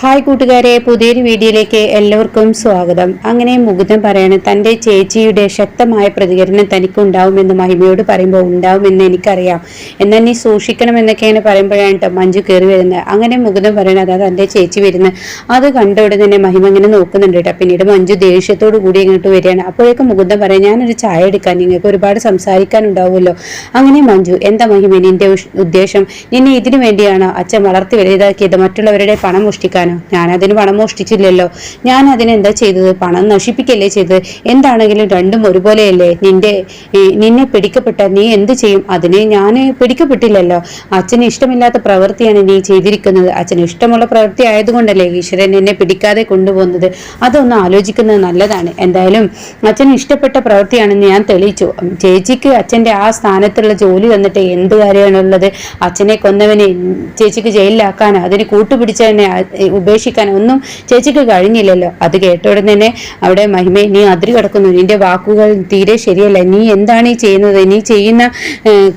Hi കൂട്ടുകാരെ പുതിയൊരു വീഡിയോയിലേക്ക് എല്ലാവർക്കും സ്വാഗതം. അങ്ങനെ മുകുതം പറയാണ് തന്റെ ചേച്ചിയുടെ ശക്തമായ പ്രതികരണം തനിക്കുണ്ടാവുമെന്ന് മഹിമയോട് പറയുമ്പോൾ ഉണ്ടാവുമെന്ന് എനിക്കറിയാം. എന്നാൽ നീ സൂക്ഷിക്കണമെന്നൊക്കെയാണ് പറയുമ്പോഴാണ് കേട്ടോ മഞ്ജു കയറി വരുന്നത്. അങ്ങനെ മുകുതം പറയണത് അതാ തന്റെ ചേച്ചി വരുന്നത്. അത് കണ്ട ഉടനെ തന്നെ മഹിമ ഇങ്ങനെ നോക്കുന്നുണ്ട് കേട്ടോ പിന്നീട് മഞ്ജു ദേഷ്യത്തോടു കൂടി ഇങ്ങോട്ട് വരികയാണ്. അപ്പോഴേക്കും മുകുന്ദൻ പറയാം ഞാനൊരു ചായ എടുക്കാൻ നിങ്ങൾക്ക് ഒരുപാട് സംസാരിക്കാനുണ്ടാവുമല്ലോ. അങ്ങനെ മഞ്ജു എന്താ മഹിമ ഉഷ്- ഉദ്ദേശം? നിന്നെ ഇതിനു വേണ്ടിയാണോ അച്ഛൻ വളർത്തി വലുതാക്കിയത്? മറ്റുള്ളവരുടെ പണം മോഷ്ടിക്കാനോ ഞാൻ അതിന് പണം മോഷ്ടിച്ചില്ലല്ലോ. ഞാൻ അതിനെന്താ ചെയ്തത്? പണം നശിപ്പിക്കല്ലേ ചെയ്തത്? എന്താണെങ്കിലും രണ്ടും ഒരുപോലെയല്ലേ? നിന്റെ നിന്നെ പിടിക്കപ്പെട്ട നീ എന്ത് ചെയ്യും? അതിനെ ഞാൻ പിടിക്കപ്പെട്ടില്ലല്ലോ. അച്ഛന് ഇഷ്ടമില്ലാത്ത പ്രവൃത്തിയാണ് നീ ചെയ്തിരിക്കുന്നത്. അച്ഛന് ഇഷ്ടമുള്ള പ്രവൃത്തി ആയതുകൊണ്ടല്ലേ ഈശ്വരൻ എന്നെ പിടിക്കാതെ കൊണ്ടുപോകുന്നത്? അതൊന്ന് ആലോചിക്കുന്നത് നല്ലതാണ്. എന്തായാലും അച്ഛന് ഇഷ്ടപ്പെട്ട പ്രവൃത്തിയാണെന്ന് ഞാൻ തെളിയിച്ചു. ചേച്ചിക്ക് അച്ഛന്റെ ആ സ്ഥാനത്തുള്ള ജോലി തന്നിട്ട് എന്ത് കാര്യമാണുള്ളത്? അച്ഛനെ കൊന്നവനെ ചേച്ചിക്ക് ജയിലിലാക്കാനോ അതിന് കൂട്ടുപിടിച്ചതിനെ ഉപേക്ഷിക്കാനോ ഒന്നും ചേച്ചിക്ക് കഴിഞ്ഞില്ലല്ലോ. അത് കേട്ട ഉടനെ തന്നെ അവിടെ മഹിമ നീ അതിരി കിടക്കുന്നു. നിന്റെ വാക്കുകൾ തീരെ ശരിയല്ല. നീ എന്താണ് ഈ ചെയ്യുന്നത്? നീ ചെയ്യുന്ന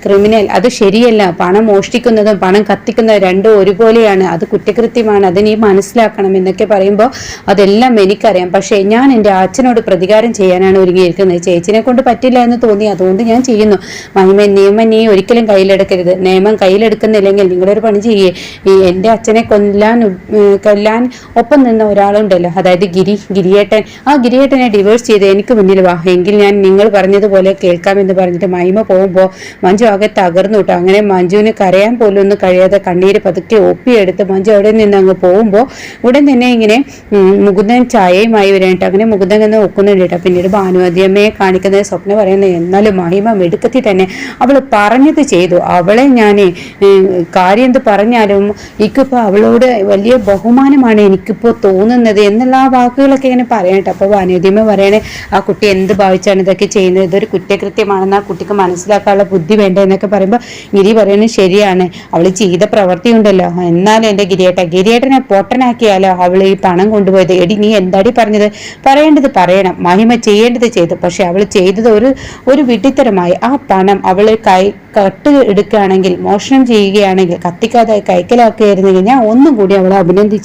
ക്രിമിനൽ അത് ശരിയല്ല. പണം മോഷ്ടിക്കുന്നതും പണം കത്തിക്കുന്നതും രണ്ടും ഒരുപോലെയാണ്. അത് കുറ്റകൃത്യമാണ്. അത് നീ മനസ്സിലാക്കണം എന്നൊക്കെ പറയുമ്പോൾ അതെല്ലാം എനിക്കറിയാം. പക്ഷേ ഞാൻ എന്റെ അച്ഛനോട് പ്രതികാരം ചെയ്യാനാണ് ഒരുങ്ങിയിരിക്കുന്നത്. ചേച്ചിനെ കൊണ്ട് പറ്റില്ല എന്ന് തോന്നി. അതുകൊണ്ട് ഞാൻ ചെയ്യുന്നു. മഹിമ നിയമം നീ ഒരിക്കലും കയ്യിലെടുക്കരുത്. നിയമം കയ്യിലെടുക്കുന്നില്ലെങ്കിൽ നിങ്ങളൊരു പണി ചെയ്യേ. എന്റെ അച്ഛനെ കൊല്ലാൻ കൊല്ലാൻ ഒപ്പം നിന്ന ഒരാളുണ്ടല്ലോ. അതായത് ഗിരി ഗിരിയേട്ടൻ. ആ ഗിരിയേട്ടനെ ഡിവോഴ്സ് ചെയ്ത് എനിക്ക് മുന്നിൽ വാ. എങ്കിൽ ഞാൻ നിങ്ങൾ പറഞ്ഞതുപോലെ കേൾക്കാമെന്ന് പറഞ്ഞിട്ട് മൈമ പോകുമ്പോൾ മഞ്ജു ആകെ തകർന്നു കേട്ടോ. അങ്ങനെ മഞ്ജുവിന് കരയാൻ പോലും ഒന്നും കഴിയാതെ കണ്ണീര് പതുക്കെ ഒപ്പിയെടുത്ത് മഞ്ജു അവിടെ നിന്ന് അങ്ങ് പോകുമ്പോൾ ഉടൻ തന്നെ ഇങ്ങനെ മുകുന്ദൻ ചായയുമായി വരാൻ കേട്ടോ അങ്ങനെ മുകുന്ദൻ എന്ന് ഒക്കുന്നുണ്ട് കേട്ടോ. പിന്നീട് ഭാനുവതിയമ്മയെ കാണിക്കുന്നത് സ്വപ്നം പറയുന്നത് എന്നാലും മഹിമ മെടുക്കത്തി തന്നെ അവൾ പറഞ്ഞത് ചെയ്തു. അവളെ ഞാൻ കാര്യം എന്ത് പറഞ്ഞാലും എനിക്കിപ്പോൾ അവളോട് വലിയ ബഹുമാനമാണ് എനിക്കിപ്പോൾ തോന്നുന്നത് എന്നുള്ള ആ വാക്കുകളൊക്കെ ഇങ്ങനെ പറയട്ടെ അപ്പോൾ ഭാനുവതിയമ്മ പറയണേ ആ കുട്ടി എന്ത് ഭാവിച്ചാണ് ഇതൊക്കെ ചെയ്യുന്നത്? ഇതൊരു കുറ്റകൃത്യമാണെന്ന് ആ കുട്ടിക്ക് മനസ്സിലാക്കാനുള്ള ബുദ്ധി വേണ്ട എന്നൊക്കെ പറയുമ്പോൾ ഗിരി പറയുന്നത് ശരിയാണ്. അവൾ ചെയ്ത പ്രവൃത്തി ഉണ്ടല്ലോ. എന്നാലും എന്റെ ഗിരിയേട്ട ഗിരിയേട്ടനെ പൊട്ടനാക്കിയാലോ അവൾ ഈ പണം കൊണ്ടുപോയത്? എടി നീ എന്താടി പറഞ്ഞത്? പറയേണ്ടത് പറയണം. മഹിമ ചെയ്യേണ്ടത് ചെയ്തു. പക്ഷെ അവൾ ചെയ്തത് ഒരു ഒരു വിഡിത്തരമായി ആ പണം അവൾ കൈ കട്ട് എടുക്കുകയാണെങ്കിൽ മോഷണം ചെയ്യുകയാണെങ്കിൽ കത്തിക്കാതെ കൈക്കലാക്കുകയായിരുന്നെങ്കിൽ ഞാൻ ഒന്നും കൂടി അവളെ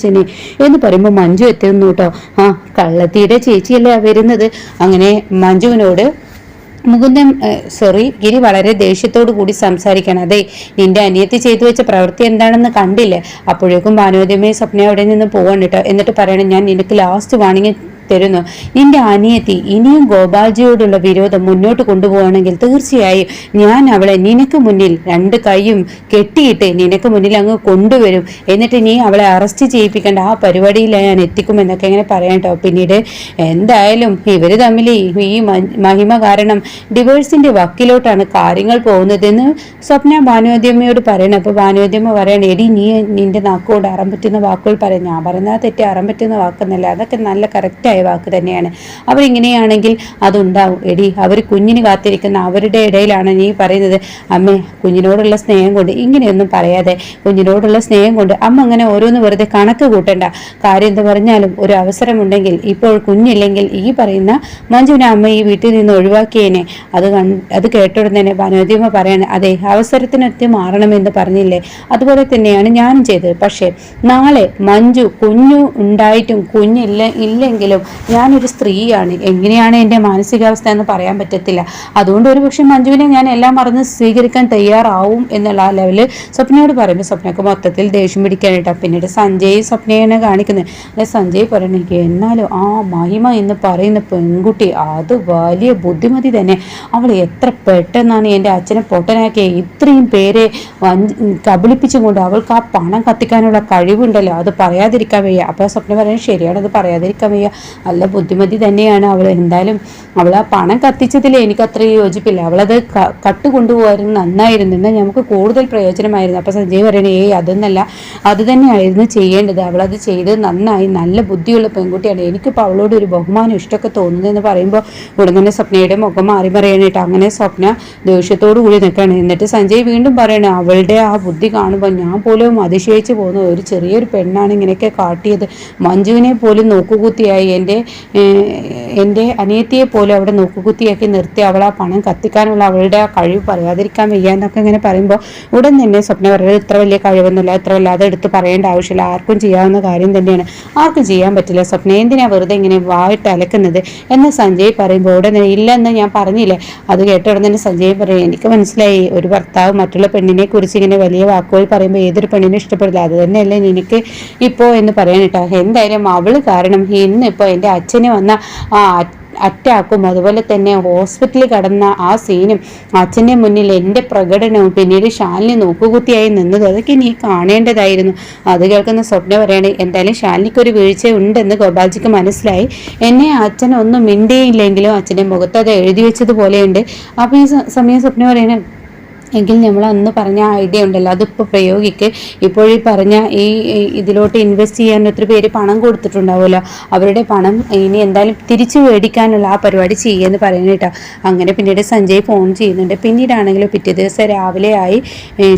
അഭിനന്ദിച്ചേനെ എന്ന് പറയുമ്പോൾ മഞ്ജു എത്തുന്നു കേട്ടോ ആ കള്ളത്തിയുടെ ചേച്ചിയല്ലേ വരുന്നത്. അങ്ങനെ മഞ്ജുവിനോട് മുകുന്ദൻ സോറി ഗിരി വളരെ ദേഷ്യത്തോടു കൂടി സംസാരിക്കണം. അതെ നിന്റെ അനിയത്തി ചെയ്തു വെച്ച പ്രവൃത്തി എന്താണെന്ന് കണ്ടില്ലേ? അപ്പോഴേക്കും ഭാനോദ്യമേ സ്വപ്ന അവിടെ നിന്ന് പോകണം കേട്ടോ എന്നിട്ട് പറയണം ഞാൻ നിനക്ക് ലാസ്റ്റ് വാണിംഗ് തരുന്നു. നിന്റെ അനിയത്തി ഇനിയും ഗോപാൽജിയോടുള്ള വിരോധം മുന്നോട്ട് കൊണ്ടുപോകണമെങ്കിൽ തീർച്ചയായും ഞാൻ അവളെ നിനക്ക് മുന്നിൽ രണ്ട് കൈയും കെട്ടിയിട്ട് നിനക്ക് മുന്നിൽ അങ്ങ് കൊണ്ടുവരും. എന്നിട്ട് നീ അവളെ അറസ്റ്റ് ചെയ്യിപ്പിക്കേണ്ട ആ പരിപാടിയിൽ ഞാൻ എത്തിക്കുമെന്നൊക്കെ ഇങ്ങനെ പറയാം കേട്ടോ. പിന്നീട് എന്തായാലും ഇവർ തമ്മിൽ ഈ മഹിമ കാരണം ഡിവോഴ്സിന്റെ വക്കിലോട്ടാണ് കാര്യങ്ങൾ പോകുന്നതെന്ന് സ്വപ്ന ഭാനുവദ്യമ്മയോട് പറയണം. അപ്പൊ ഭാനുവദ്യമ്മ പറയണം എടി നീ നിന്റെ നാക്കോട് അറം പറ്റുന്ന വാക്കുകൾ പറയാം. ഞാൻ പറയുന്നത് തെറ്റി അറം പറ്റുന്ന വാക്കെന്നല്ല. അതൊക്കെ നല്ല കറക്റ്റായ വാക്ക് തന്നെയാണ്. അവരിങ്ങനെയാണെങ്കിൽ അതുണ്ടാവും. എടി അവർ കുഞ്ഞിന് കാത്തിരിക്കുന്ന അവരുടെ ഇടയിലാണ് നീ പറയുന്നത് അമ്മേ കുഞ്ഞിനോടുള്ള സ്നേഹം കൊണ്ട് ഇങ്ങനെയൊന്നും പറയാതെ കുഞ്ഞിനോടുള്ള സ്നേഹം കൊണ്ട് അമ്മ അങ്ങനെ ഓരോന്ന് വെറുതെ കണക്ക് കൂട്ടണ്ട. കാര്യം എന്ത് പറഞ്ഞാലും ഒരു അവസരമുണ്ടെങ്കിൽ ഇപ്പോൾ കുഞ്ഞില്ലെങ്കിൽ ഈ പറയുന്ന മഞ്ജുവിനെ അമ്മ ഈ വീട്ടിൽ നിന്ന് ഒഴിവാക്കിയേനെ. അത് കൺ- അത് കേട്ടോടെ തന്നെ വനോദ്യമ പറയാണ് അതെ അവസരത്തിനൊത്തി മാറണമെന്ന് പറഞ്ഞില്ലേ? അതുപോലെ തന്നെയാണ് ഞാനും ചെയ്തത്. പക്ഷേ നാളെ മഞ്ജു കുഞ്ഞു ഉണ്ടായിട്ടും കുഞ്ഞില്ല ഇല്ലെങ്കിലും ഞാനൊരു സ്ത്രീയാണ്. എങ്ങനെയാണ് എന്റെ മാനസികാവസ്ഥ എന്ന് പറയാൻ പറ്റത്തില്ല. അതുകൊണ്ട് ഒരു പക്ഷേ മഞ്ജുവിനെ ഞാൻ എല്ലാം മറന്ന് സ്വീകരിക്കാൻ തയ്യാറാവും എന്നുള്ള ആ ലെവലിൽ സ്വപ്നയോട് പറയുമ്പോൾ സ്വപ്നക്ക് മൊത്തത്തിൽ ദേഷ്യം പിടിക്കാനായിട്ടാ പിന്നീട് സഞ്ജയ് സ്വപ്നയെ കാണിക്കുന്നത്. അല്ലെ സഞ്ജയ് പറയണെങ്കിൽ എന്നാലും ആ മഹിമ എന്ന് പറയുന്ന പെൺകുട്ടി അത് വലിയ ബുദ്ധിമതി തന്നെ. അവൾ എത്ര പെട്ടെന്നാണ് എന്റെ അച്ഛനെ പൊട്ടനാക്കിയ. ഇത്രയും പേരെ കബളിപ്പിച്ചുകൊണ്ട് കബളിപ്പിച്ചും കൊണ്ട് അവൾക്ക് ആ പണം കത്തിക്കാനുള്ള കഴിവുണ്ടല്ലോ. അത് പറയാതിരിക്കാൻ വയ്യ. അപ്പോൾ സ്വപ്നം പറയുന്നത് ശരിയാണ് അത് പറയാതിരിക്കാൻ വയ്യ. നല്ല ബുദ്ധിമതി തന്നെയാണ് അവൾ. എന്തായാലും അവൾ ആ പണം കത്തിച്ചതിൽ എനിക്ക് അത്ര യോജിപ്പില്ല. അവളത് കട്ട് കൊണ്ടുപോകായിരുന്നു നന്നായിരുന്നു. എന്നാൽ നമുക്ക് കൂടുതൽ പ്രയോജനമായിരുന്നു. അപ്പോൾ സഞ്ജയ് പറയണേ ഏയ് അതൊന്നല്ല. അത് തന്നെയായിരുന്നു ചെയ്യേണ്ടത്. അവളത് ചെയ്ത് നന്നായി നല്ല ബുദ്ധിയുള്ള പെൺകുട്ടിയാണ്. എനിക്കിപ്പോൾ അവളോട് ഒരു ബഹുമാനം ഇഷ്ടമൊക്കെ തോന്നുന്നതെന്ന് പറയുമ്പോൾ ഉടൻ തന്നെ സ്വപ്നയുടെ മുഖം മാറി പറയണേട്ടോ. അങ്ങനെ സ്വപ്ന ദേഷ്യത്തോടു കൂടി നിൽക്കുകയാണ്. എന്നിട്ട് സഞ്ജയ് വീണ്ടും പറയണേ അവളുടെ ആ ബുദ്ധി കാണുമ്പോൾ ഞാൻ പോലും അതിശയിച്ച് പോകുന്നത് ഒരു ചെറിയൊരു പെണ്ണാണ് ഇങ്ങനെയൊക്കെ കാട്ടിയത്. മഞ്ജുവിനെ പോലും നോക്കുകൂത്തിയായി. എന്റെ എന്റെ അനിയത്തിയെ പോലും അവിടെ നോക്കുകുത്തിയാക്കി നിർത്തി അവൾ ആ പണം കത്തിക്കാനുള്ള അവളുടെ ആ കഴിവ് പറയാതിരിക്കാൻ വയ്യ എന്നൊക്കെ ഇങ്ങനെ പറയുമ്പോൾ ഉടൻ തന്നെ സ്വപ്ന പറയുന്നത് ഇത്ര വലിയ കഴിവൊന്നുമില്ല ഇത്ര വല്ലാതെ എടുത്ത് പറയേണ്ട ആവശ്യമില്ല ആർക്കും ചെയ്യാവുന്ന കാര്യം തന്നെയാണ് ആർക്കും ചെയ്യാൻ പറ്റില്ല സ്വപ്ന എന്തിനാ വെറുതെ ഇങ്ങനെ വായിട്ട് അലക്കുന്നത്? എന്ന് സഞ്ജയ് പറയുമ്പോൾ ഉടനെ ഇല്ലെന്ന് ഞാൻ പറഞ്ഞില്ലേ? അത് കേട്ട ഉടൻ തന്നെ സഞ്ജയ് പറയും എനിക്ക് മനസ്സിലായി ഒരു ഭർത്താവ് മറ്റുള്ള പെണ്ണിനെ കുറിച്ച് ഇങ്ങനെ വലിയ വാക്കുകൾ പറയുമ്പോൾ ഏതൊരു പെണ്ണിനെ ഇഷ്ടപ്പെടില്ല അത് തന്നെയല്ലേ എനിക്ക് ഇപ്പോൾ എന്ന് പറയാൻ എന്തായാലും അവൾ കാരണം ഇന്നിപ്പോൾ എന്റെ അച്ഛന് വന്ന ആ അറ്റാക്കും. അതുപോലെ തന്നെ ഹോസ്പിറ്റലിൽ കടന്ന ആ സീനും അച്ഛന്റെ മുന്നിൽ എന്റെ പ്രകടനവും പിന്നീട് ഷാലിനി നോക്കുകുത്തിയായി നിന്നത് അതൊക്കെ നീ കാണേണ്ടതായിരുന്നു. അത് കേൾക്കുന്ന സ്വപ്ന പറയണേ എന്തായാലും ശാലിനിക്ക് ഒരു വീഴ്ച ഉണ്ടെന്ന് ഗോപാൽജിക്ക് മനസ്സിലായി. എന്നെ അച്ഛനൊന്നും മിണ്ടിയില്ലെങ്കിലും അച്ഛന്റെ മുഖത്ത് അത് എഴുതി വെച്ചതുപോലെയുണ്ട്. അപ്പോൾ ഈ സമയം സ്വപ്ന പറയണേ എങ്കിൽ നമ്മൾ അന്ന് പറഞ്ഞ ഐഡിയ ഉണ്ടല്ലോ. അതിപ്പോൾ പ്രയോഗിക്ക്. ഇപ്പോൾ ഈ പറഞ്ഞ ഈ ഇതിലോട്ട് ഇൻവെസ്റ്റ് ചെയ്യാൻ ഒത്തിരി പേര് പണം കൊടുത്തിട്ടുണ്ടാവുമല്ലോ. അവരുടെ പണം ഇനി എന്തായാലും തിരിച്ചു മേടിക്കാനുള്ള ആ പരിപാടി ചെയ്യുമെന്ന് പറയുന്നത് അങ്ങനെ പിന്നീട് സഞ്ജയ് ഫോൺ ചെയ്യുന്നുണ്ട്. പിന്നീടാണെങ്കിലും പിറ്റേ ദിവസം രാവിലെ ആയി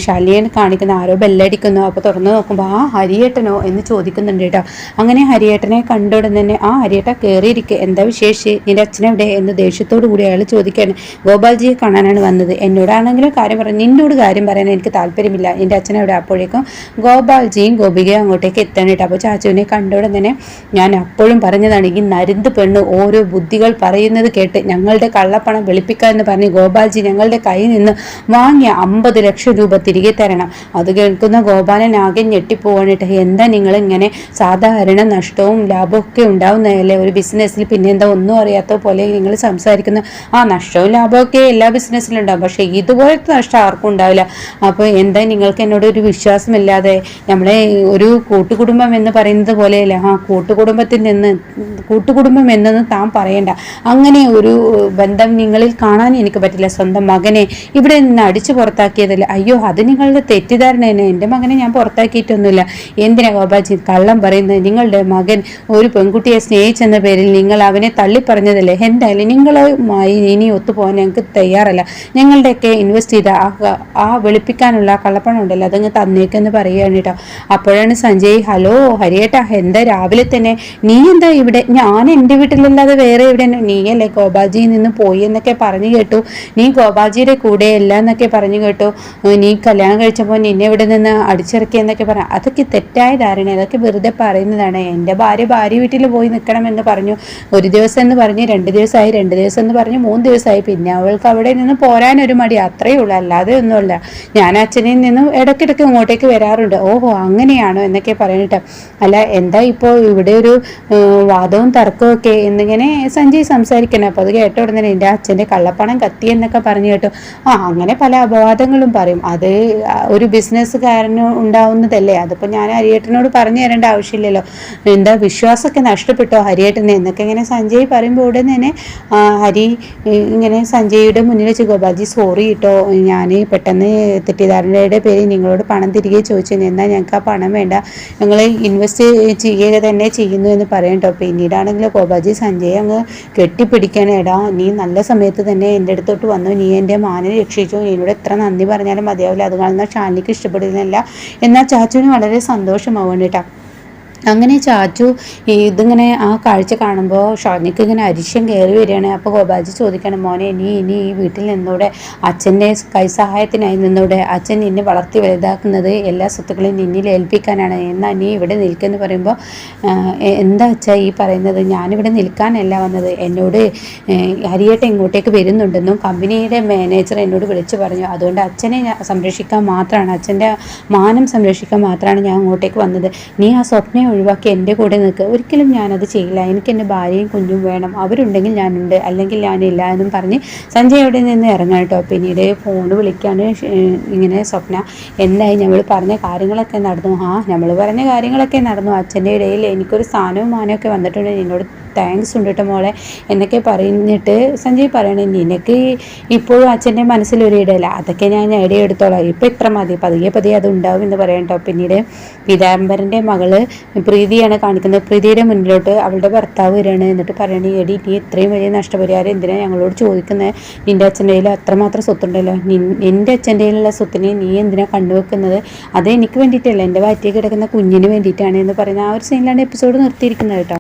ശാലിയൻ കാണിക്കുന്ന ആരോ ബെല്ലടിക്കുന്നു. അപ്പോൾ തുറന്നു നോക്കുമ്പോൾ ആ ഹരിയേട്ടനോ? എന്ന് ചോദിക്കുന്നുണ്ട് കേട്ടോ. അങ്ങനെ ഹരിയേട്ടനെ കണ്ടോടെ തന്നെ ആ ഹരിയേട്ട കയറിയിരിക്കുക എന്താ വിശേഷിച്ച് നിന്റെ അച്ഛനെവിടെ? എന്ന് ദേഷ്യത്തോടു കൂടി അയാൾ ചോദിക്കുകയാണ്. ഗോപാൽജിയെ കാണാനാണ് വന്നത്. എന്നോടാണെങ്കിലും കാര്യം പറഞ്ഞു നിന്നോട് കാര്യം പറയാൻ എനിക്ക് താല്പര്യമില്ല. എന്റെ അച്ഛനവിടെ അപ്പോഴേക്കും ഗോപാൽജിയും ഗോപികയും അങ്ങോട്ടേക്ക് എത്താനായിട്ട് അപ്പോൾ ചാച്ചുവിനെ കണ്ടോടെ തന്നെ ഞാൻ അപ്പോഴും പറഞ്ഞതാണ് ഈ നരുന്ത് പെണ്ണ് ഓരോ ബുദ്ധികൾ പറയുന്നത് കേട്ട് ഞങ്ങളുടെ കള്ളപ്പണം വെളുപ്പിക്കുക എന്ന് പറഞ്ഞ് ഗോപാൽജി ഞങ്ങളുടെ കയ്യിൽ നിന്ന് വാങ്ങിയ അമ്പത് ലക്ഷം രൂപ തിരികെ തരണം. അത് കേൾക്കുന്ന ഗോപാലൻ ആകെ ഞെട്ടിപ്പോവാനിട്ട് എന്താ നിങ്ങൾ ഇങ്ങനെ സാധാരണ നഷ്ടവും ലാഭവും ഒക്കെ ഉണ്ടാവുന്നതല്ലേ? ഒരു ബിസിനസ്സിൽ പിന്നെ എന്താ ഒന്നും അറിയാത്ത പോലെ നിങ്ങൾ സംസാരിക്കുന്ന ആ നഷ്ടവും ലാഭവും ഒക്കെ എല്ലാ ബിസിനസ്സിലും ഉണ്ടാവും. പക്ഷേ ഇതുപോലത്തെ നഷ്ടം ആർക്കും ഉണ്ടാവില്ല. അപ്പോൾ എന്താ നിങ്ങൾക്ക് എന്നോട് ഒരു വിശ്വാസമില്ലാതെ നമ്മളെ ഒരു കൂട്ടുകുടുംബം എന്ന് പറയുന്നത് പോലെയല്ല? ആ കൂട്ടുകുടുംബത്തിൽ നിന്ന് കൂട്ടുകുടുംബം എന്നെന്ന് താൻ പറയണ്ട. അങ്ങനെ ഒരു ബന്ധം നിങ്ങളിൽ കാണാൻ എനിക്ക് പറ്റില്ല. സ്വന്തം മകനെ ഇവിടെ നിന്ന് അടിച്ചു പുറത്താക്കിയതല്ല. അയ്യോ അത് നിങ്ങളുടെ തെറ്റിദ്ധാരണ തന്നെ എന്റെ മകനെ ഞാൻ പുറത്താക്കിയിട്ടൊന്നുമില്ല. എന്തിനാ ഗോപാജി കള്ളം പറയുന്നത്? നിങ്ങളുടെ മകൻ ഒരു പെൺകുട്ടിയെ സ്നേഹിച്ചെന്ന പേരിൽ നിങ്ങൾ അവനെ തള്ളിപ്പറഞ്ഞതല്ലേ? എന്തായാലും നിങ്ങളുമായി ഇനി ഒത്തുപോകാൻ ഞങ്ങൾക്ക് തയ്യാറല്ല. ഞങ്ങളുടെയൊക്കെ ഇൻവെസ്റ്റ് ചെയ്ത ആ വെളുപ്പിക്കാനുള്ള കള്ളപ്പണം ഉണ്ടല്ലോ അതങ്ങ് തന്നേക്കെന്ന് പറയുകയാണ് കേട്ടോ. അപ്പോഴാണ് സഞ്ജയ് ഹലോ ഹരിയേട്ടാ എന്താ രാവിലെ തന്നെ? നീ എന്താ ഇവിടെ? ഞാൻ എന്റെ വീട്ടിലല്ലാതെ വേറെ എവിടെ നീയല്ലേ ഗോപാജിയിൽ നിന്ന് പോയി എന്നൊക്കെ പറഞ്ഞു കേട്ടു. നീ ഗോപാജിയുടെ കൂടെ അല്ല എന്നൊക്കെ പറഞ്ഞു കേട്ടു. നീ കല്യാണം കഴിച്ചപ്പോൾ നിന്നെ ഇവിടെ നിന്ന് അടിച്ചിറക്കി എന്നൊക്കെ പറഞ്ഞു അതൊക്കെ തെറ്റായ ധാരണ അതൊക്കെ വെറുതെ പറയുന്നതാണ്. എന്റെ ഭാര്യ ഭാര്യ വീട്ടിൽ പോയി നിൽക്കണമെന്ന് പറഞ്ഞു. ഒരു ദിവസം എന്ന് പറഞ്ഞ് രണ്ട് ദിവസമായി രണ്ട് ദിവസം എന്ന് പറഞ്ഞ് മൂന്ന് ദിവസമായി. പിന്നെ അവൾക്ക് അവിടെ നിന്ന് പോരാനൊരു മടി. അത്രയേ ഉള്ളൂ. അല്ലാതെ ഒന്നുമല്ല. ഞാൻ അച്ഛനിൽ നിന്നും ഇടയ്ക്കിടയ്ക്ക് ഇങ്ങോട്ടേക്ക് വരാറുണ്ട്. ഓഹോ അങ്ങനെയാണോ എന്നൊക്കെ പറയണിട്ട്. അല്ല എന്താ ഇപ്പോൾ ഇവിടെ ഒരു വാദവും തർക്കവും ഒക്കെ എന്നിങ്ങനെ സഞ്ജയ് സംസാരിക്കണം. അപ്പോൾ അത് കേട്ട ഉടനെ എന്റെ അച്ഛന്റെ കള്ളപ്പണം കത്തി എന്നൊക്കെ പറഞ്ഞു കേട്ടു. ആ അങ്ങനെ പല അപവാദങ്ങളും പറയും. അത് ഒരു ബിസിനസ്സുകാരന് ഉണ്ടാവുന്നതല്ലേ. അതിപ്പോൾ ഞാൻ ഹരിയേട്ടനോട് പറഞ്ഞു തരേണ്ട ആവശ്യമില്ലല്ലോ. എന്താ വിശ്വാസമൊക്കെ നഷ്ടപ്പെട്ടോ ഹരിയേട്ടനെ? എന്നൊക്കെ ഇങ്ങനെ സഞ്ജയ് പറയുമ്പോൾ ഉടനെ തന്നെ ഹരി ഇങ്ങനെ സഞ്ജയുടെ മുന്നിൽ വെച്ച് ഗോപാൽജി സോറി കേട്ടോ ഞാൻ പെട്ടെന്ന് തെറ്റിദ്ധാരണയുടെ പേരിൽ നിങ്ങളോട് പണം തിരികെ ചോദിച്ചു എന്നാൽ ഞങ്ങൾക്ക് ആ പണം വേണ്ട. ഞങ്ങൾ ഇൻവെസ്റ്റ് ചെയ്യുക തന്നെ ചെയ്യുന്നു എന്ന് പറയും കേട്ടോ പിന്നീടാണെങ്കിൽ ഗോപാജി സഞ്ജയ് അങ്ങ് കെട്ടിപ്പിടിക്കാൻ എടാ നീ നല്ല സമയത്ത് തന്നെ എന്റെ അടുത്തോട്ട് വന്നു. നീ എന്റെ മാനെ രക്ഷിച്ചു. എന്നോട് എത്ര നന്ദി പറഞ്ഞാലും മതിയാവില്ല. അത് കാണുന്ന ഷാനിക്ക് ഇഷ്ടപ്പെടുന്നില്ല. എന്നാൽ ചാച്ചുവിന് വളരെ സന്തോഷമാവുന്നുണ്ട് കേട്ടോ അങ്ങനെ ചാച്ചു ഇതിങ്ങനെ ആ കാഴ്ച കാണുമ്പോൾ ഷോനിക്ക് ഇങ്ങനെ അരിശം കയറി വരികയാണ്. അപ്പോൾ ഗോപാജി ചോദിക്കണം മോനെ നീ ഇനി ഈ വീട്ടിൽ നിന്നൂടെ അച്ഛന്റെ കൈസഹായത്തിനായി നിന്നൂടെ അച്ഛൻ നിന്നെ വളർത്തി വലുതാക്കുന്നത് എല്ലാ സ്വത്തുക്കളെയും നിന്നിൽ ഏൽപ്പിക്കാനാണ്. എന്നാൽ നീ ഇവിടെ നിൽക്കുമെന്ന് പറയുമ്പോൾ എന്താ അച്ഛാ ഈ പറയുന്നത്? ഞാനിവിടെ നിൽക്കാനല്ല വന്നത്. എന്നോട് ഹരിയേട്ട ഇങ്ങോട്ടേക്ക് വരുന്നുണ്ടെന്നും കമ്പനിയുടെ മാനേജർ എന്നോട് വിളിച്ചു പറഞ്ഞു. അതുകൊണ്ട് അച്ഛനെ സംരക്ഷിക്കാൻ മാത്രമാണ് അച്ഛന്റെ മാനം സംരക്ഷിക്കാൻ മാത്രമാണ് ഞാൻ അങ്ങോട്ടേക്ക് വന്നത്. നീ ആ സ്വപ്നം ഒഴിവാക്കി എന്റെ കൂടെ നിൽക്കുക ഒരിക്കലും ഞാനത് ചെയ്യില്ല. എനിക്ക് എന്റെ ഭാര്യയും കുഞ്ഞും വേണം. അവരുണ്ടെങ്കിൽ ഞാനുണ്ട്. അല്ലെങ്കിൽ ഞാനില്ല എന്നും പറഞ്ഞ് സഞ്ജയ് അവിടെ നിന്ന് ഇറങ്ങാം കേട്ടോ. പിന്നീട് ഫോൺ വിളിക്കാണ് ഇങ്ങനെ സ്വപ്ന. എന്തായി? നമ്മൾ പറഞ്ഞ കാര്യങ്ങളൊക്കെ നടന്നു. ആ നമ്മൾ പറഞ്ഞ കാര്യങ്ങളൊക്കെ നടന്നു. അച്ഛന്റെ ഇടയിൽ എനിക്കൊരു സ്ഥാനവും മാനമൊക്കെ വന്നിട്ടുണ്ട്. എന്നോട് താങ്ക്സ് ഉണ്ട് കേട്ടോ മോളെ. എന്നൊക്കെ പറഞ്ഞിട്ട് സഞ്ജയ് പറയണേ നിനക്ക് ഇപ്പോഴും അച്ഛന്റെ മനസ്സിലൊരു ഇടയില്ല. അതൊക്കെ ഞാൻ ഐഡിയ എടുത്തോളാം. ഇപ്പം ഇത്ര മതി. പതിയെ പതിയെ അത് ഉണ്ടാവും എന്ന് പറയണ്ടോ പിന്നീട് പീതാംബരന്റെ മകൾ പ്രീതിയാണ് കാണിക്കുന്നത്. പ്രീതിയുടെ മുന്നിലോട്ട് അവളുടെ ഭർത്താവ് വരികയാണ് എന്നിട്ട് പറയണേ എടി നീ ഇത്രയും വലിയ നഷ്ടപരിഹാരം എന്തിനാണ് ഞങ്ങളോട് ചോദിക്കുന്നത് നിന്റെ അച്ഛന്റെ കയ്യിൽ അത്രമാത്രം സ്വത്തുണ്ടല്ലോ. എന്റെ അച്ഛന്റെ കയ്യിലുള്ള സ്വത്തിനെ നീ എന്തിനാണ് കണ്ടുവെക്കുന്നത്? അത് എനിക്ക് വേണ്ടിയിട്ടല്ല. എന്റെ വയറ്റിൽ കിടക്കുന്ന കുഞ്ഞിന് വേണ്ടിയിട്ടാണ് എന്ന് പറയുന്ന ആ ഒരു സീനിലാണ് എപ്പിസോഡ് നിർത്തിയിരിക്കുന്നത് കേട്ടോ